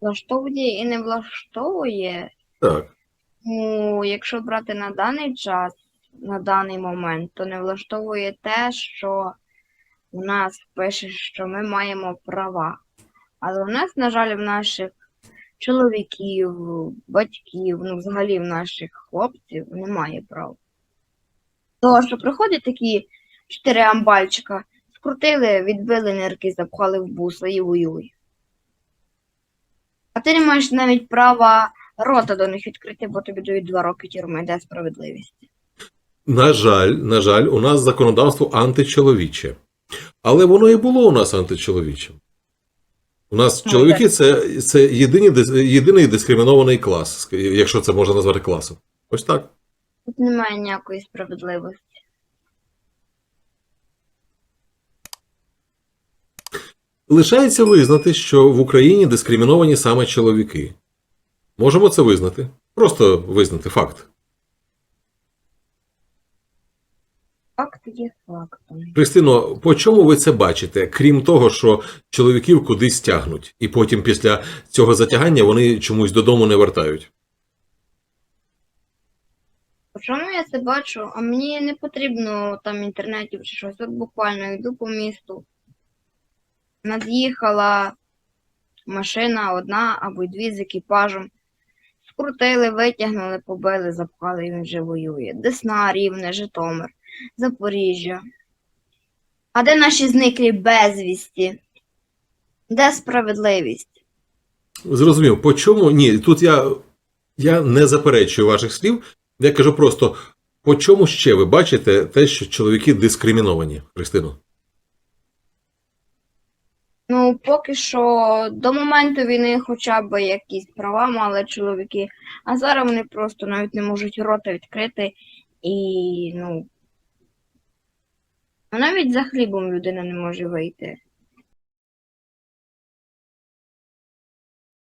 влаштовує і не влаштовує. Так. Ну, якщо брати на даний час, на даний момент, то не влаштовує те, що у нас пише, що ми маємо права. Але у нас, на жаль, в наших чоловіків, батьків, ну, взагалі в наших хлопців немає прав. Того, що приходять такі чотири амбальчика, скрутили, відбили нирки, запхали в буса і воюй. Ти не маєш навіть права рота до них відкрити, бо тобі дають два роки тюрми, де справедливість. На жаль, на жаль, у нас законодавство античоловіче. Але воно і було у нас античоловічим. У нас Ну, чоловіки це, це єдині, єдиний дискримінований клас, якщо це можна назвати класом. Ось так. Тут немає ніякої справедливості. Лишається визнати, що в Україні дискриміновані саме чоловіки. Можемо це визнати. Просто визнати факт. Факт є фактом. Христино, по чому ви це бачите, крім того, що чоловіків кудись тягнуть, і потім після цього затягання вони чомусь додому не вертають? Чому я це бачу? А мені не потрібно там інтернетів чи щось. От буквально йду по місту. Над'їхала машина одна або дві з екіпажем. Скрутили, витягнули, побили, запхали, і він вже воює. Десна, Рівне, Житомир, Запоріжжя. А де наші зниклі безвісті? Де справедливість? Зрозумів, по чому? Ні, тут я, я не заперечую ваших слів. Я кажу просто, по чому ще ви бачите те, що чоловіки дискриміновані, Христино? Ну, поки що до моменту війни хоча б якісь права мали чоловіки, а зараз вони просто навіть не можуть рота відкрити і, ну, навіть за хлібом людина не може вийти.